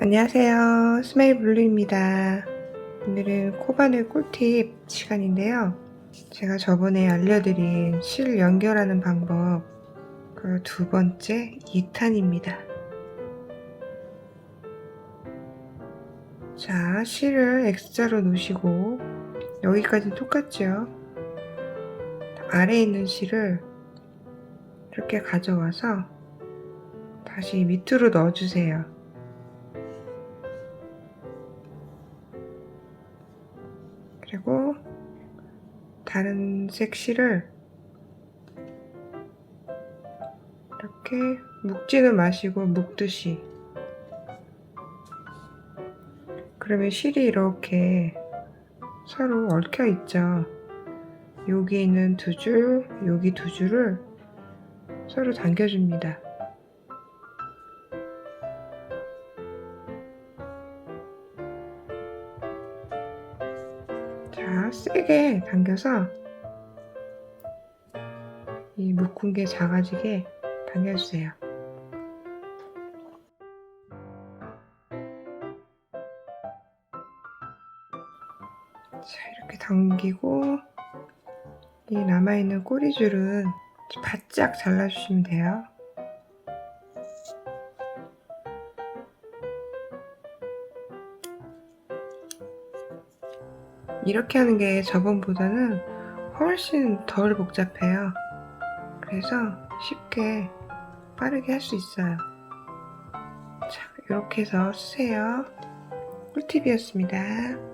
안녕하세요. 스마일 블루입니다. 오늘은 코바늘 꿀팁 시간인데요. 제가 저번에 알려드린 실 연결하는 방법 그 두 번째 2탄입니다. 자, 실을 X자로 놓으시고 여기까지 똑같죠? 아래에 있는 실을 이렇게 가져와서 다시 밑으로 넣어주세요. 그리고 다른 색 실을 이렇게 묶지는 마시고 묶듯이 그러면 실이 이렇게 서로 얽혀 있죠. 여기 있는 두 줄, 여기 두 줄을 서로 당겨줍니다. 자, 세게 당겨서 이 묶은 게 작아지게 당겨주세요. 자, 이렇게 당기고 이 남아있는 꼬리줄은 바짝 잘라주시면 돼요. 이렇게 하는 게 저번보다는 훨씬 덜 복잡해요. 그래서 쉽게 빠르게 할 수 있어요. 자, 이렇게 해서 쓰세요. 꿀팁이었습니다.